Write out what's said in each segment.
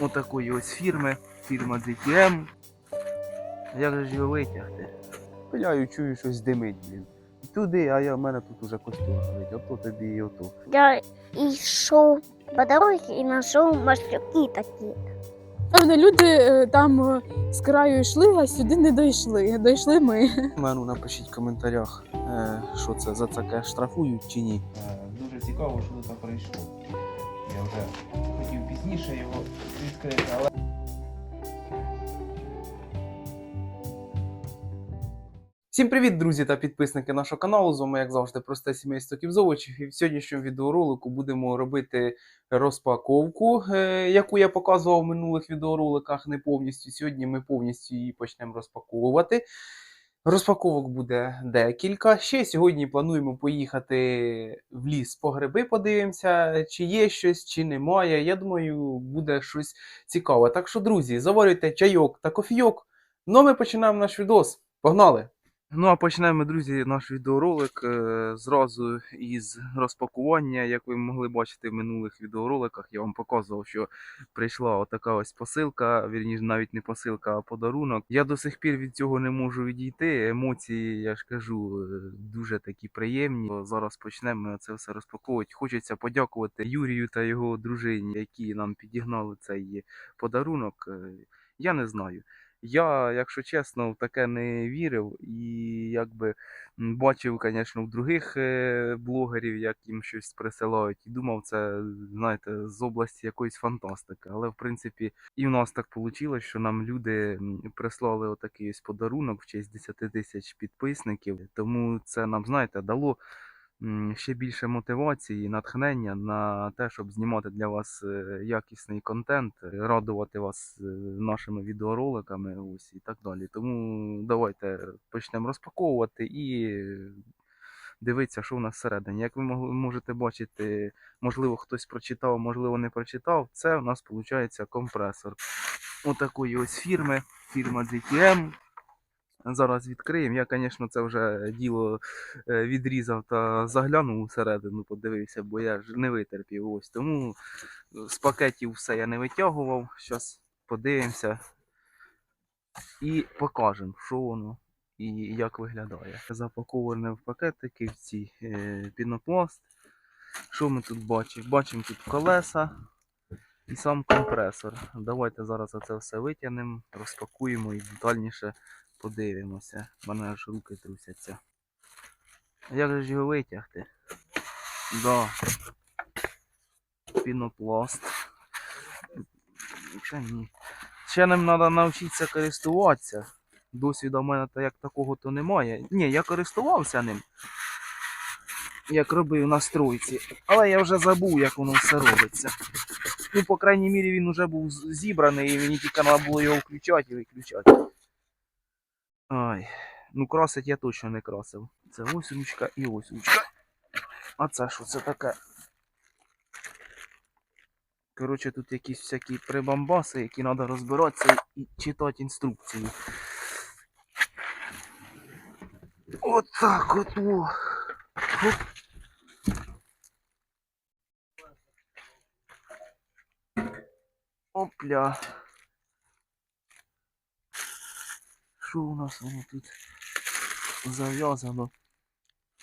отакої ось фірми, фірма DTM. Як же ж його витягти? Пиляю, чую, щось димить, блін. Туди, а я в мене тут уже костюм горить, ото тобі і ото. Я йшов по дорозі і знайшов маслюки такі. Певно, люди е, там е, з краю йшли, а сюди не дійшли. Дійшли ми. Мену напишіть в коментарях, е, що це за таке штрафують чи ні. Дуже цікаво, що тут прийшло. Вже хотів пізніше його відкрити, але. Всім привіт, друзі та підписники нашого каналу. З вами, як завжди, просте сімейство Ківзовичів. І в сьогоднішньому відеоролику будемо робити розпаковку, е, яку я показував в минулих відеороликах не повністю. Сьогодні ми повністю її почнемо розпаковувати. Розпаковок буде декілька. Ще сьогодні плануємо поїхати в ліс по гриби, подивимося, чи є щось, чи немає. Я думаю, буде щось цікаве. Так що, друзі, заварюйте чайок та кофійок. Ну, ми починаємо наш відос. Погнали! Ну, а почнемо, друзі, наш відеоролик е, зразу із розпакування. Як ви могли бачити в минулих відеороликах, я вам показував, що прийшла отака ось посилка, вірніше, навіть не посилка, а подарунок. Я до сих пір від цього не можу відійти. Емоції, я ж кажу, е, дуже такі приємні. Зараз почнемо це все розпаковувати. Хочеться подякувати Юрію та його дружині, які нам підігнали цей подарунок. Е, Я не знаю. Я, якщо чесно, в таке не вірив і якби бачив, звісно, в других е, блогерів, як їм щось присилають, і думав, це, знаєте, з області якоїсь фантастики. Але в принципі і в нас так вийшло, що нам люди прислали отакий ось подарунок в честь 10 тисяч підписників. Тому це нам, знаєте, дало ще більше мотивації, натхнення на те, щоб знімати для вас е, якісний контент, радувати вас е, нашими відеороликами, ось і так далі. Тому давайте почнемо розпаковувати і дивитися, що в нас всередині. Як ви можете бачити, можливо, хтось прочитав, можливо, не прочитав. Це у нас виходить компресор. Отакої ось фірми, фірма DTM. Зараз відкриємо. Я, звісно, це вже діло е, відрізав та заглянув всередину, подивився, бо я ж не витерпів. Ось тому з пакетів все я не витягував. Зараз подивимося і покажемо, що воно і як виглядає. Запаковане в пакетики в ці е, пінопласт. Що ми тут бачимо? Бачимо тут колеса і сам компресор. Давайте зараз це все витягнемо, розпакуємо і детальніше подивимося. У мене аж руки трусяться. Як же ж його витягти? Да. Пінопласт. Ще ні. Ще нам треба навчитися користуватися. Досвіду в мене як такого то немає. Ні, я користувався ним. Як робив на стройці. Але я вже забув, як воно все робиться. Ну, по крайній мірі, він вже був зібраний, і мені тільки треба було його включати і виключати. Ай. Ну, красить я точно не красив. Це ось ручка і ось ручка. А це що це таке? Коротше, тут якісь всякі прибамбаси, які треба розбиратися і читати інструкції. От так от. О. Оп. Опля. Що у нас воно тут зав'язано?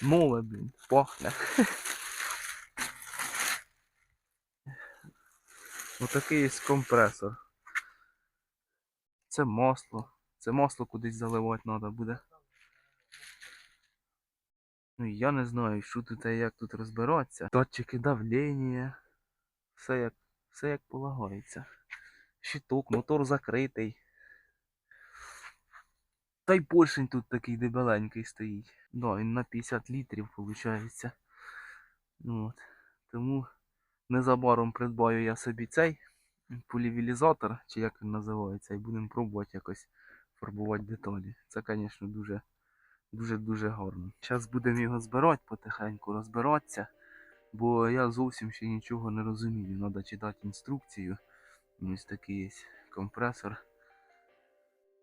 Нове, блін, пахне. Отакий є компресор. Це масло. Це масло кудись заливати треба буде. Ну я не знаю, що тут і як тут розбиратися. Датчики давлення. Все як, все як полагається. Щиток, мотор закритий. Та й поршень тут такий дебеленький стоїть. Да, він на 50 літрів виходить. От. Тому незабаром придбаю я собі цей полівілізатор, чи як він називається, і будемо пробувати якось фарбувати деталі. Це, звісно, дуже дуже-дуже гарно. Зараз будемо його збирати потихеньку, розбиратися, бо я зовсім ще нічого не розумію. Треба читати інструкцію. Ось такий є компресор.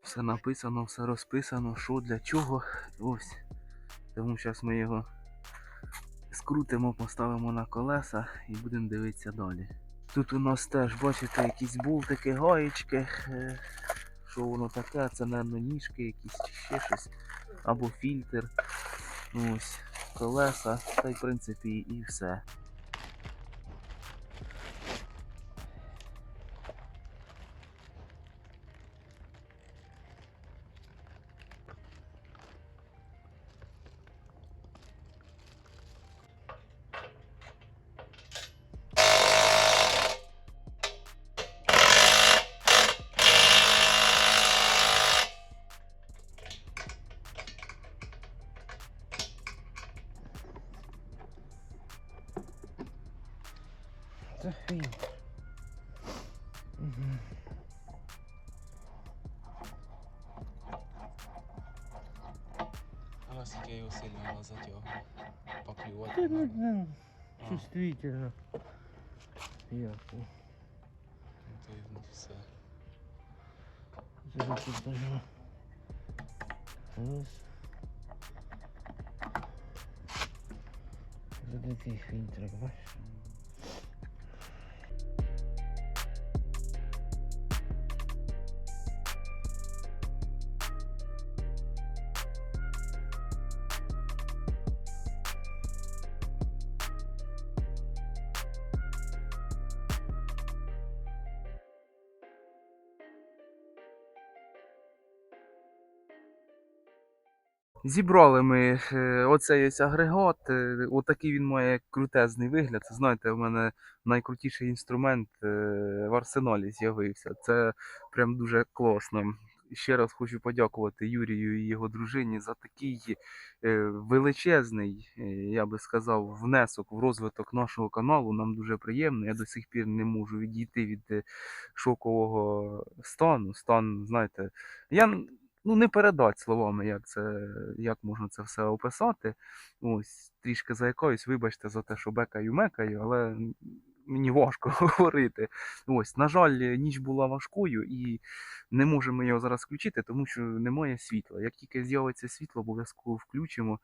Все написано, все розписано, що для чого. Ось. Тому зараз ми його скрутимо, поставимо на колеса і будемо дивитися далі. Тут у нас теж, бачите, якісь болтики, гаєчки. Е, Що воно таке? Це, мабуть, ніжки якісь чи ще щось. Або фільтр. Ось, колеса, та й в принципі і все. Це фільтр. Угу. А наскільки його сильно затягує? Та Поклювати. ну, ну, чувствительно. Я по- То все. зараз тут даже. Раз. Це такий фільтрик, бачиш? Зібрали ми е, оцей ось агрегат. е, Отакий він має крутезний вигляд. Знаєте, у мене найкрутіший інструмент е, в арсеналі з'явився. Це прям дуже класно. Ще раз хочу подякувати Юрію і його дружині за такий величезний, я би сказав, внесок в розвиток нашого каналу. Нам дуже приємно. Я до сих пір не можу відійти від шокового стану. Стан, знаєте, я ну, не передати словами, як це, як можна це все описати. Ось, трішки заякаюсь, вибачте за те, що бекаю мекаю, але мені важко говорити. Ось, на жаль, ніч була важкою і не можемо його зараз включити, тому що немає світла. Як тільки з'явиться світло, обов'язково включимо.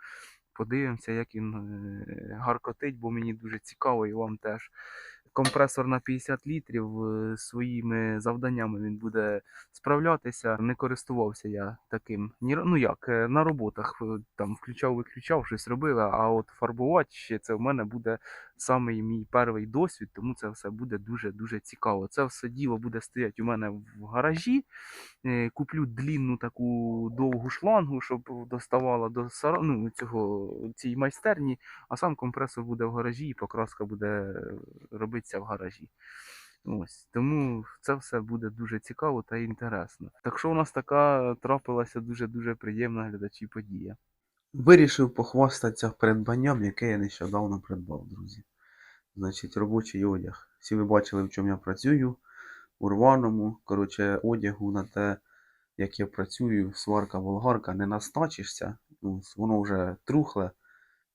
Подивимося, як він е, гаркотить, бо мені дуже цікаво і вам теж. Компресор на 50 літрів е, своїми завданнями він буде справлятися. Не користувався я таким. Ну як, е, на роботах е, там включав-виключав, щось робив, а от фарбувати ще це в мене буде самий мій перший досвід, тому це все буде дуже-дуже цікаво. Це все діло буде стояти у мене в гаражі. Е, Куплю длінну таку довгу шлангу, щоб доставала до ну, цього, цієї майстерні, а сам компресор буде в гаражі і покраска буде е, робитися в гаражі. Ось тому це все буде дуже цікаво та інтересно. Так що у нас така трапилася дуже-дуже приємна глядачі подія. Вирішив похвастатися придбанням, яке я нещодавно придбав, друзі. Значить, робочий одяг. Всі ви бачили, в чому я працюю. У рваному, коротше, одягу на те, як я працюю, сварка болгарка, не настачишся. Воно вже трухле.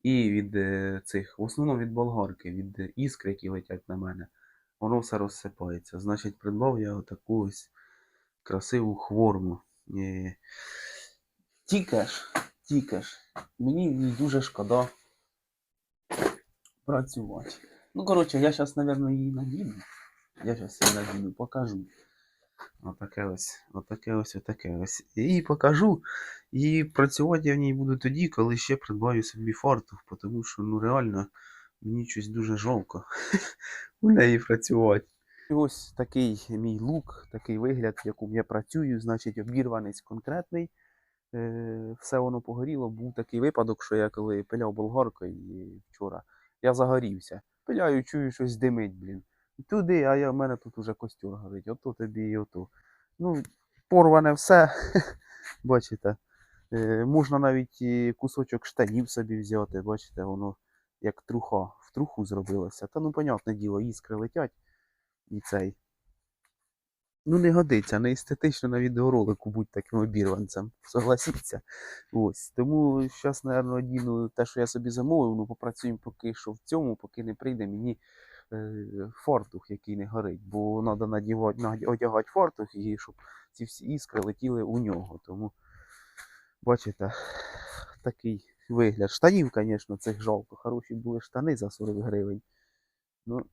І від е, цих, в основному від болгарки, від іскр, які летять на мене, воно все розсипається. Значить, придбав я отаку ось красиву хворму. Е, Тільки ж, ж, мені дуже шкода працювати. Ну, коротше, я зараз, мабуть, її надіну. Я зараз її надіну, покажу. Отаке ось, отаке ось, отаке ось. І покажу. І працювати я в ній буду тоді, коли ще придбаю собі фартух, тому що ну реально мені щось дуже жалко у неї працювати. Ось такий мій лук, такий вигляд, в якому я працюю, значить обірванець конкретний. Е, все воно погоріло. Був такий випадок, що я коли пиляв болгаркою вчора, я загорівся. Пиляю, чую, щось димить, блін. Туди, а я, в мене тут уже костюр горить, ото тобі і ото. Ну, порване все. Бачите. Е, можна навіть і кусочок штанів собі взяти, бачите, воно як труха, в труху зробилося. Та ну, понятне діло, іскри летять і цей. Ну, не годиться, не естетично на відеоролику будь таким обірванцем. Согласіться. Ось. Тому зараз, мабуть, одіну те, що я собі замовив, ну попрацюємо поки що в цьому, поки не прийде мені е, фартух, який не горить. Бо треба надівати, одягати фартух, і щоб ці всі іскри летіли у нього. Тому, бачите, такий вигляд. Штанів, звісно, цих жалко. Хороші були штани за 40 гривень. Ну,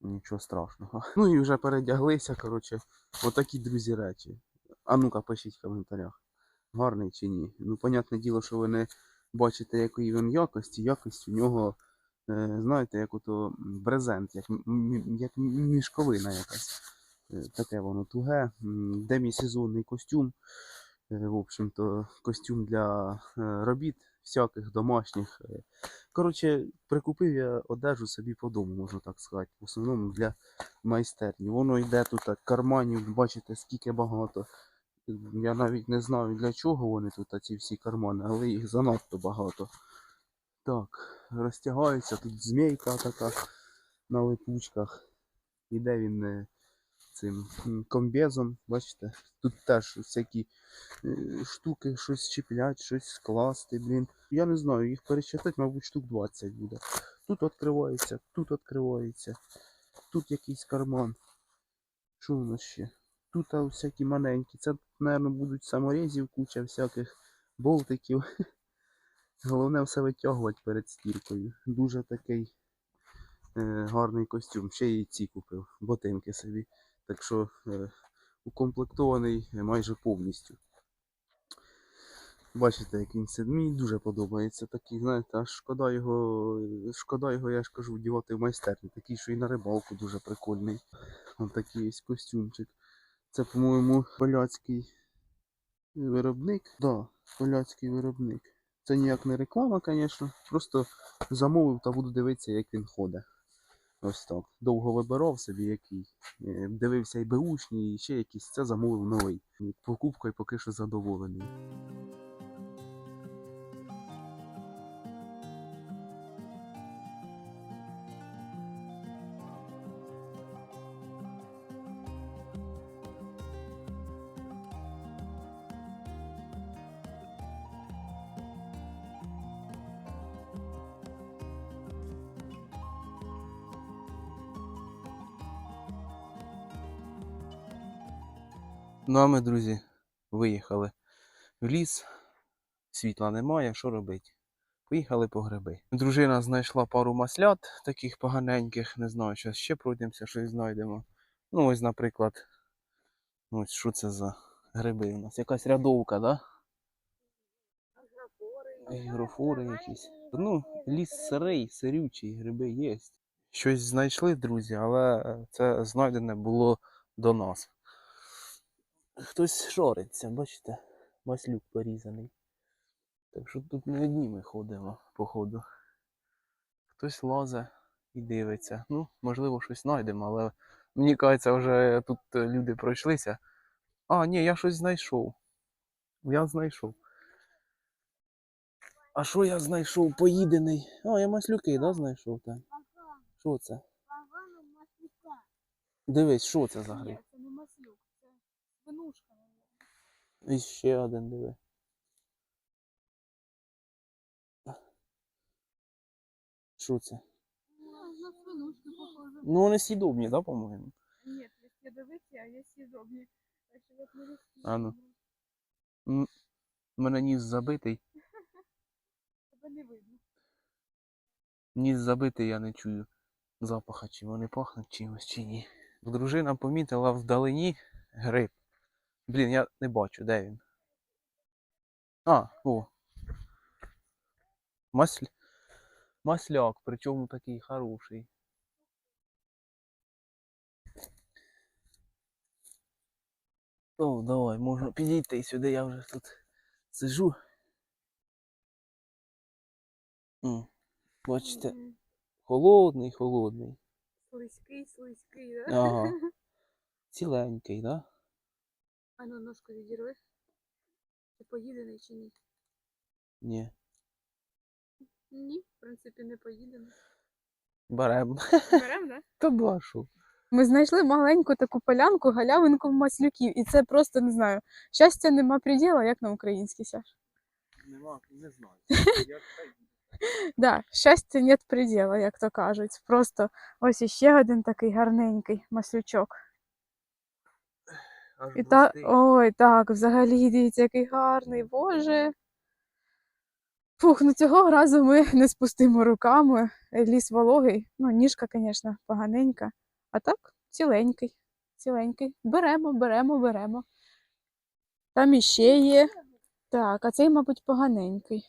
Нічого страшного. Ну і вже передяглися, коротше, отакі друзі речі. А ну-ка, пишіть в коментарях, гарний чи ні. Ну, понятне діло, що ви не бачите, якої він якості. Якість у нього, е, знаєте, як ото брезент, як, як мішковина якась. Е, Таке воно туге. Демісезонний костюм. Е, В общем-то, костюм для робіт всяких домашніх. Е, Коротше, прикупив я одежу собі по дому, можна так сказати. В основному для майстерні. Воно йде тут карманів, бачите, скільки багато. Я навіть не знаю для чого вони тут, ці всі кармани, але їх занадто багато. Так, розтягаються, тут змійка така на липучках. Іде він е, цим комбезом, бачите, тут теж всякі е, штуки, щось чіплять, щось скласти, блін. Я не знаю, їх перечитати, мабуть, штук 20 буде. Тут відкривається, тут відкривається, тут якийсь карман. Що у нас ще? Тут всякі маленькі. Це, мабуть, будуть саморізів, куча всяких болтиків. Головне все витягувати перед стіркою. Дуже такий е, гарний костюм. Ще й ці купив, ботинки собі. Так що е, укомплектований майже повністю. Бачите, як він сидить. Мені дуже подобається. Такий, знаєте, аж шкода його, шкода його, я ж кажу, вдівати в майстерні. Такий, що і на рибалку дуже прикольний. Ось такий ось костюмчик. Це, по-моєму, поляцький виробник. Да, поляцький виробник. Це ніяк не реклама, звісно. Просто замовив та буду дивитися, як він ходить. Ось так. Довго вибирав собі який. Е, Дивився і беушні, і ще якісь. Це замовив новий. Покупкою поки що задоволений. Ну а ми, друзі, виїхали в ліс. Світла немає, що робити? Поїхали по гриби. Дружина знайшла пару маслят таких поганеньких, не знаю, зараз ще пройдемося, щось знайдемо. Ну, ось, наприклад, ось що це за гриби у нас? Якась рядовка, да? Гігрофори якісь. Ну, ліс сирий, сирючий, гриби є. Щось знайшли, друзі, але це знайдене було до нас. Хтось шориться, бачите? Маслюк порізаний. Так що тут не одні ми ходимо, походу. Хтось лазе і дивиться. Ну, можливо, щось знайдемо, але мені кажеться, вже тут е, люди пройшлися. А, ні, я щось знайшов. Я знайшов. А що я знайшов? Поїдений. А, я маслюки, да, знайшов там? Що це? Дивись, що це за гриб? це не маслюк, це свинушка. І ще один диви. Що це? На свинушку похоже. Ну, вони сідобні, да, по-моєму? Ні, є ядовиті, а є сідобні. Так що от не. А ну. М, У мене ніс забитий. Тебе не видно. Ніс забитий, я не чую запаха, чи вони пахнуть чимось, чи ні. Дружина помітила вдалині гриб. Блін, я не бачу, де він. А, о. Масль... Масляк, причому такий хороший. О, давай, можна підійти сюди, я вже тут сижу. М, Бачите, холодний, холодний. Слизький, слизький, да? Ага. Ціленький, да? А ну ножку відірви. Ти поїдений чи ні? Ні. Ні, в принципі, не поїдений. Берем. Берем, да? Та башу. Ми знайшли маленьку таку полянку, галявинку в маслюків, і це просто не знаю. Щастя нема приділа, як на український Саш. Нема, не знаю. Да, щастя нет приділа, як то кажуть. Просто ось іще один такий гарненький маслючок. І та... Ой, так, взагалі, дивіться, який гарний, боже. Фух, ну цього разу ми не спустимо руками. Ліс вологий. Ну, ніжка, звісно, поганенька. А так, ціленький, ціленький. Беремо, беремо, беремо. Там іще є. Так, а цей, мабуть, поганенький.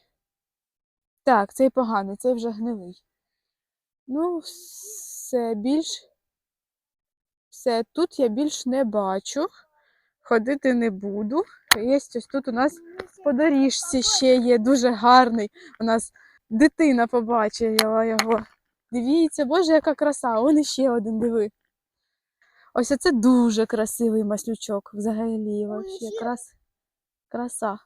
Так, цей поганий, цей вже гнилий. Ну, все більш. Все, тут я більш не бачу. Ходити не буду. Є ось тут у нас по доріжці ще є дуже гарний. У нас дитина побачила його. Дивіться, боже, яка краса! Он іще один диви. Ось це дуже красивий маслючок взагалі. Вообще. Крас... Краса.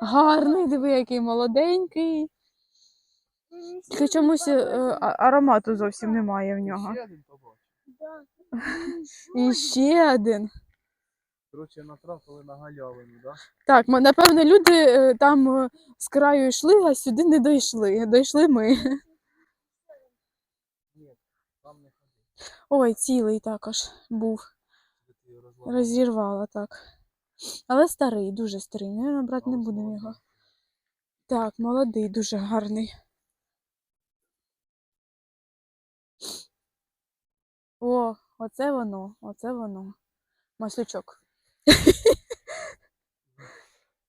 Гарний, диви, який молоденький. Тільки чомусь е, аромату зовсім немає в нього. Ще один побачив. І ще один. Коротше, натрапили на галявину, да? Так, м- напевно, люди е, там е, з краю йшли, а сюди не дійшли. Дійшли ми. Ні, там не ходи. Ой, цілий також був. Ти його розламав. Розірвала так. Але старий, дуже старий. Наверно, брати не Але будемо молодий. його. Так, молодий, дуже гарний. О, оце воно, оце воно. Маслючок.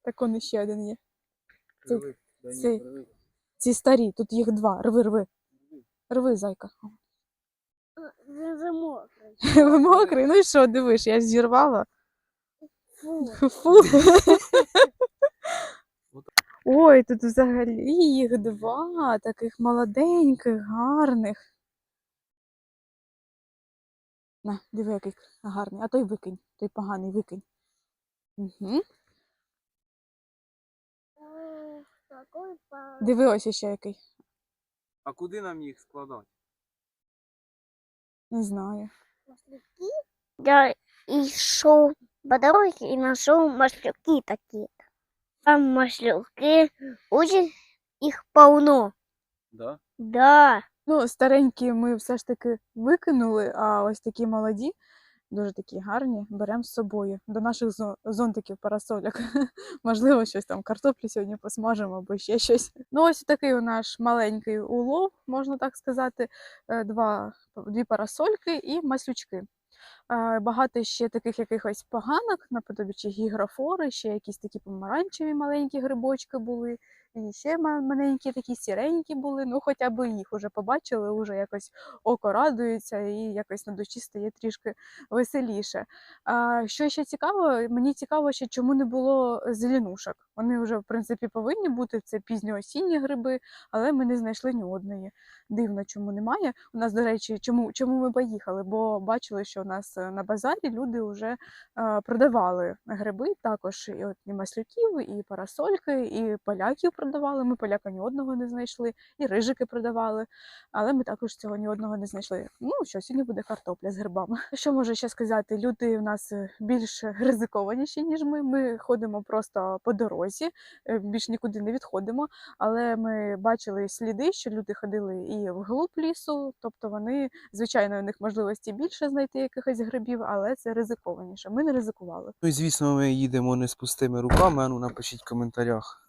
Так он іще один є. Це- Привик, да ні, це- привик. Ці старі, тут їх два. Рви, рви. Рви, зайка. Він же мокрий. Ви мокрий? Ну і що, дивиш, я зірвала. Фу. Фу. Ой, тут взагалі їх два таких молоденьких, гарних. На, диви, який гарний. А той викинь, той поганий викинь. Угу. Диви ось ще який. А куди нам їх складати? Не знаю. Я йшов по дорозі і знайшов маслюки такі. Там маслюки, очень їх повно. Да? Да. Ну, старенькі ми все ж таки викинули, а ось такі молоді, дуже такі гарні, беремо з собою до наших зонтиків, парасоляк. Можливо, щось там картоплі сьогодні посмажемо або ще щось. Ну, ось такий у наш маленький улов, можна так сказати. Е, Два, дві парасольки і маслючки. Е, Багато ще таких якихось поганок, наподобі чи гіграфори, ще якісь такі помаранчеві маленькі грибочки були, і ще маленькі такі сіренькі були. Ну, хоча б їх уже побачили, вже якось око радується і якось на душі стає трішки веселіше. А, що ще цікаво, мені цікаво, ще чому не було зеленушок. Вони вже, в принципі, повинні бути. Це пізньоосінні гриби, але ми не знайшли ні одної. Дивно, чому немає. У нас, до речі, чому, чому ми поїхали? Бо бачили, що у нас е, на базарі люди вже е, продавали гриби, також і, от, і маслюків, і парасольки, і поляків. Ми поляка ні одного не знайшли, і рижики продавали, але ми також цього ні одного не знайшли. Ну що, сьогодні буде картопля з грибами. Що можу ще сказати? Люди в нас е, більш ризикованіші, ніж ми. Ми ходимо просто по дорозі, е, більш нікуди не відходимо. Але ми бачили сліди, що люди ходили і вглуб лісу, тобто вони, звичайно, у них можливості більше знайти якихось грибів, але це ризикованіше. Ми не ризикували. Ну і звісно, ми їдемо не з пустими руками. А ну напишіть в коментарях,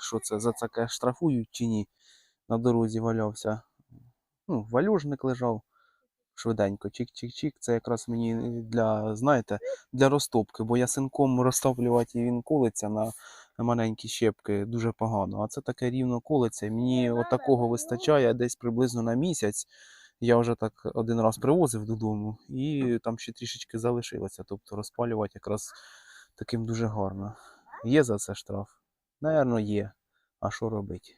що це за таке штрафують чи ні. На дорозі валявся. Ну, валюжник лежав швиденько. Чик-чик-чик. Це якраз мені для, знаєте, для розтопки, бо ясенком розтоплювати і він колиться на маленькі щепки дуже погано. А це таке рівно колиться. Мені от такого вистачає десь приблизно на місяць. Я вже так один раз привозив додому, і там ще трішечки залишилося. Тобто розпалювати якраз таким дуже гарно. Є за це штраф? Наверно, є. А що робити?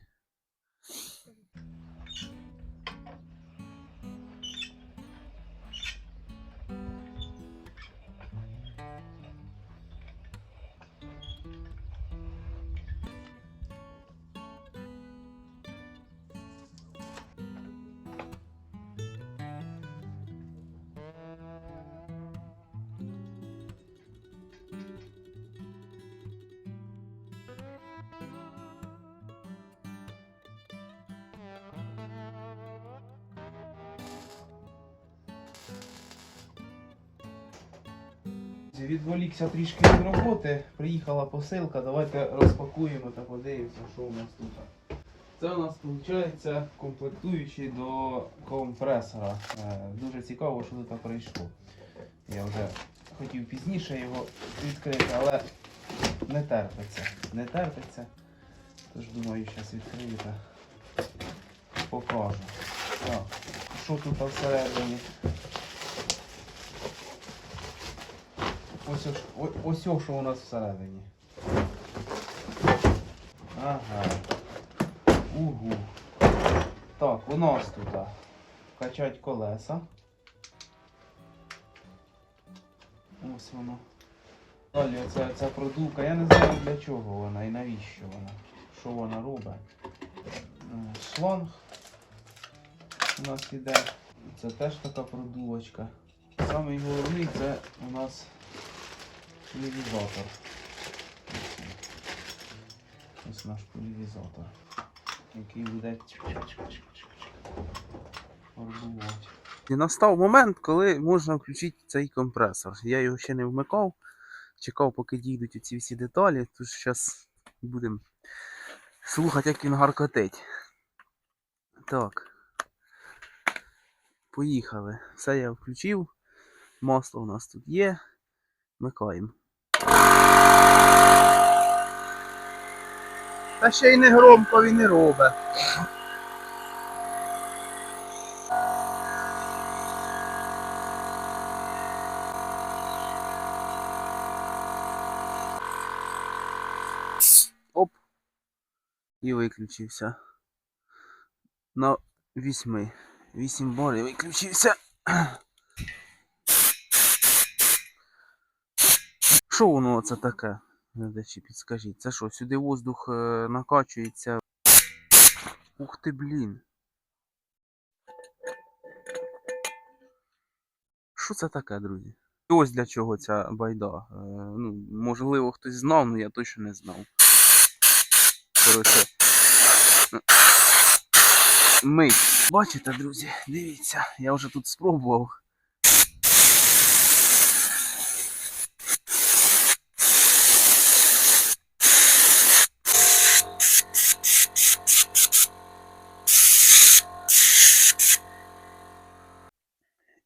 Відволікся трішки від роботи, приїхала посилка, давайте розпакуємо та подивимося, що у нас тут. Це у нас виходить комплектуючий до компресора. Е, Дуже цікаво, що тут прийшло. Я вже хотів пізніше його відкрити, але не терпиться. Не терпиться. Тож думаю, зараз відкрию та покажу. Що тут всередині? Ось, ось, ось, що у нас всередині. Ага. Угу. Так, у нас тут качать колеса. Ось воно. Далі оця, ця продувка. Я не знаю для чого вона і навіщо вона. Що вона робить. Е, Шланг у нас іде. Це теж така продувочка. Самий головний це у нас пулівізатор. Ось наш пулівізатор, який буде фарбувати. І настав момент, коли можна включити цей компресор. Я його ще не вмикав, чекав, поки дійдуть оці всі деталі. Тож зараз будемо слухати, як він гаркотить. Так. Поїхали. Все я включив. Масло у нас тут є. Вмикаємо. Та ще й не громко він і робить. Оп. І виключився. На вісьми. Вісім балів виключився. Що воно це таке? Глядачі, підскажіть. Це що, сюди воздух е, накачується? Ух ти, блін. Що це таке, друзі? І ось для чого ця байда. Е, ну, можливо, хтось знав, але я точно не знав. Коротше. Мить. Бачите, друзі, дивіться, я вже тут спробував.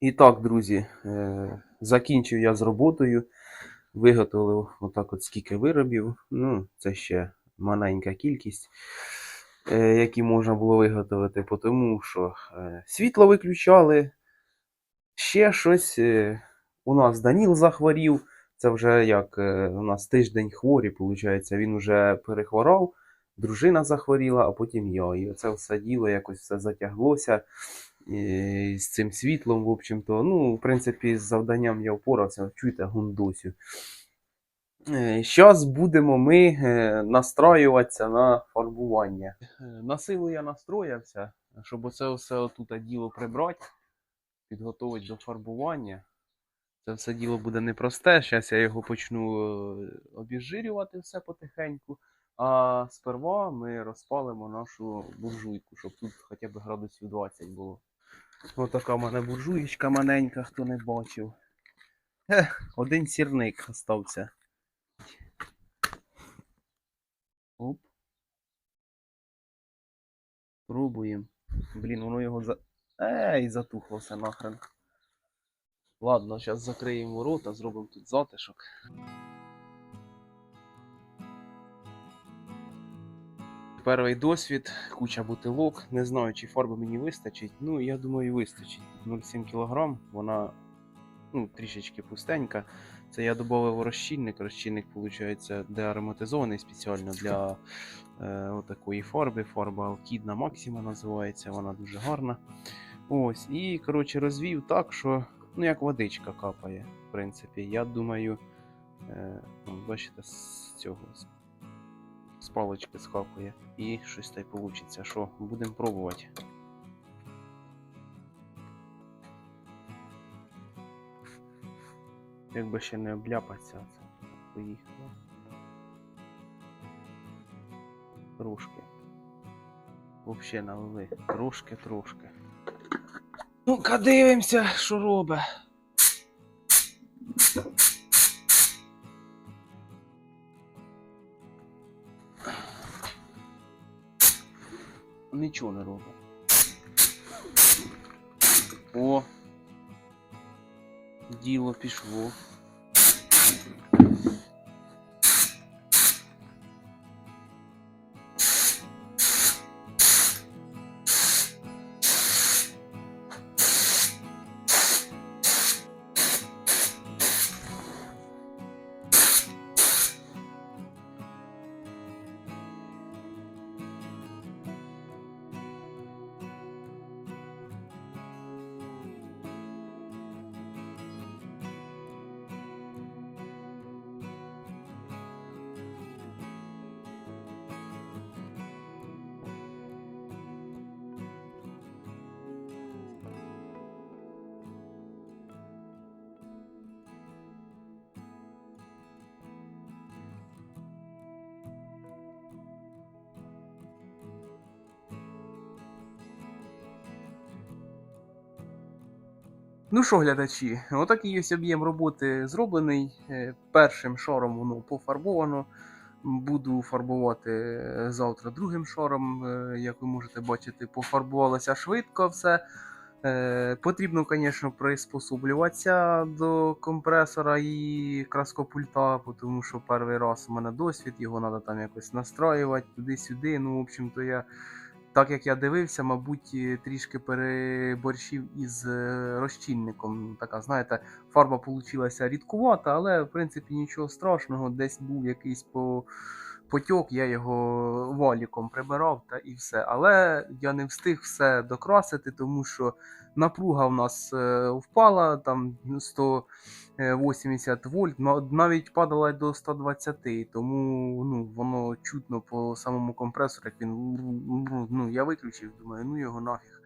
І так, друзі, е, закінчив я з роботою. Виготовив отак от скільки виробів. Ну, це ще маленька кількість, е, які можна було виготовити, тому що е, світло виключали. Ще щось. У нас Даніл захворів. Це вже як у нас тиждень хворі, виходить, він вже перехворав, дружина захворіла, а потім я. І оце все діло якось все затяглося з цим світлом, в общем-то. Ну, в принципі, з завданням я впорався, чуєте, гундосю. Зараз будемо ми е, настраюватися на фарбування. Е, На силу я настроявся, щоб оце все отут діло прибрати, підготувати до фарбування. Це все діло буде непросте. Зараз я його почну е, обіжирювати все потихеньку. А сперва ми розпалимо нашу буржуйку, щоб тут хоча б градусів 20 було. Ось така в мене буржуєчка маленька, хто не бачив. Ех, один сірник остався. Оп. Пробуємо. Блін, воно його за. Ей, затухло все нахрен. Ладно, зараз закриємо ворота, зробимо тут затишок. Перший досвід, куча бутилок. Не знаю, чи фарби мені вистачить. Ну, я думаю, вистачить. 0,7 кг, вона ну, трішечки пустенька. Це я додав розчинник. Розчинник, виходить, деароматизований спеціально для е, отакої фарби. Фарба Алкідна Максима називається, вона дуже гарна. Ось, і коротше розвів так, що ну, як водичка капає, в принципі. Я думаю, е, ну, бачите, з цього з, палички скапує. І щось та й вийде. Що, будемо пробувати. Якби ще не обляпатися, це поїхало. Трошки. Взагалі налили. Трошки, трошки. Ну-ка дивимося, що робить. Нічого не робить. О. Діло пішло. Ну що, глядачі, отакий ось об'єм роботи зроблений. Е, Першим шаром воно пофарбовано. Буду фарбувати е, завтра другим шаром. Е, Як ви можете бачити, пофарбувалося швидко все. Потрібно, звісно, приспособлюватися до компресора і краскопульта, тому що перший раз у мене досвід, його треба там якось настраювати туди-сюди. Ну, в общем-то, я так як я дивився, мабуть, е, трішки переборщив із е, розчинником. Така, знаєте, фарба получилася рідкувата, але в принципі нічого страшного. Десь був якийсь по... потьок, я його валіком прибирав та і все. Але я не встиг все докрасити, тому що напруга в нас е, впала там 180 вольт, навіть падала до 120, тому ну, воно чутно по самому компресору, як він ну, я виключив, думаю, ну його нафіг.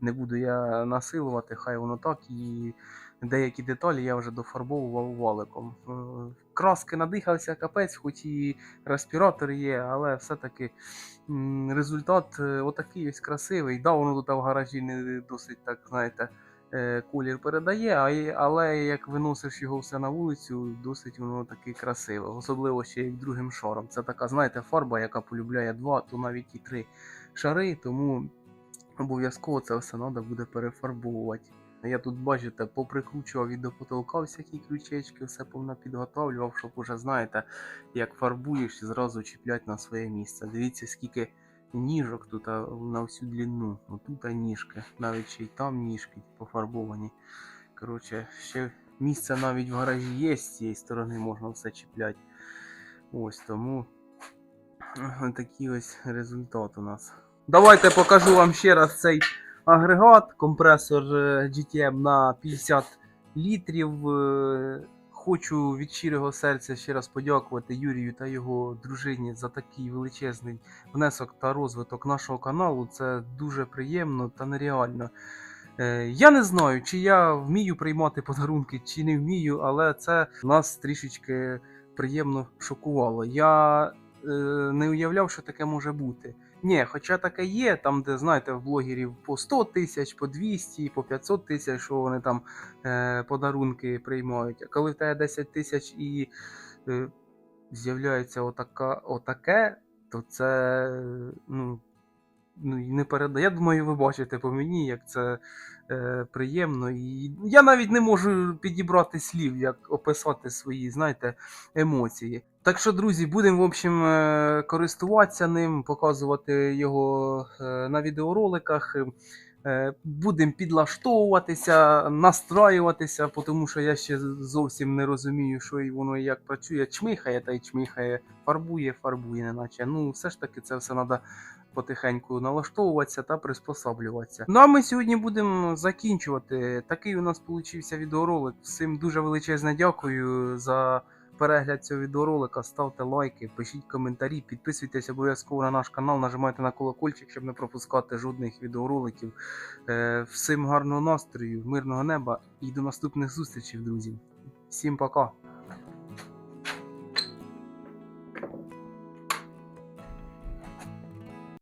Не буду я насилувати, хай воно так. І деякі деталі я вже дофарбовував валиком. Е, Краски надихався капець, хоч і респіратор є, але все-таки результат е, отакий ось красивий. Да, воно тут в гаражі не досить так, знаєте, е, колір передає, але як виносиш його все на вулицю, досить воно таки красиве. Особливо ще як другим шаром. Це така, знаєте, фарба, яка полюбляє два, то навіть і три шари, тому обов'язково це все треба буде перефарбовувати. Я тут, бачите, поприкручував і до потолка всякі крючечки, все повно підготовлював, щоб уже знаєте, як фарбуєш і зразу чіплять на своє місце. Дивіться, скільки ніжок тут на всю длину. Отут а ніжки, навіть ще й там ніжки пофарбовані. Коротше, ще місце навіть в гаражі є, з цієї сторони можна все чіпляти. Ось тому такий ось результат у нас. Давайте покажу вам ще раз цей агрегат, компресор е, GTM на 50 літрів. Хочу від щирого серця ще раз подякувати Юрію та його дружині за такий величезний внесок та розвиток нашого каналу. Це дуже приємно та нереально. Е, Я не знаю, чи я вмію приймати подарунки, чи не вмію, але це нас трішечки приємно шокувало. Я е, не уявляв, що таке може бути. Ні, хоча таке є, там, де знаєте, в блогерів по 100 тисяч, по 200, по 500 тисяч, що вони там е, подарунки приймають. А коли в тебе 10 тисяч і е, з'являється отака, отаке, то це е, ну, ну, не передає. Я думаю, ви бачите по мені, як це е, приємно. І я навіть не можу підібрати слів, як описати свої, знаєте, емоції. Так що, друзі, будемо, в общем, е, користуватися ним, показувати його е, на відеороликах. Е, Будемо підлаштовуватися, настраюватися, тому що я ще зовсім не розумію, що і воно і як працює. Чмихає та й чмихає, фарбує, фарбує, неначе. Ну, все ж таки, це все треба потихеньку налаштовуватися та приспособлюватися. Ну а ми сьогодні будемо закінчувати. Такий у нас получився відеоролик. Всім дуже величезне дякую за перегляд цього відеоролика. Ставте лайки, пишіть коментарі, підписуйтесь обов'язково на наш канал, нажимайте на колокольчик, щоб не пропускати жодних відеороликів. Е, Всім гарного настрою, мирного неба і до наступних зустрічей, друзі. Всім пока!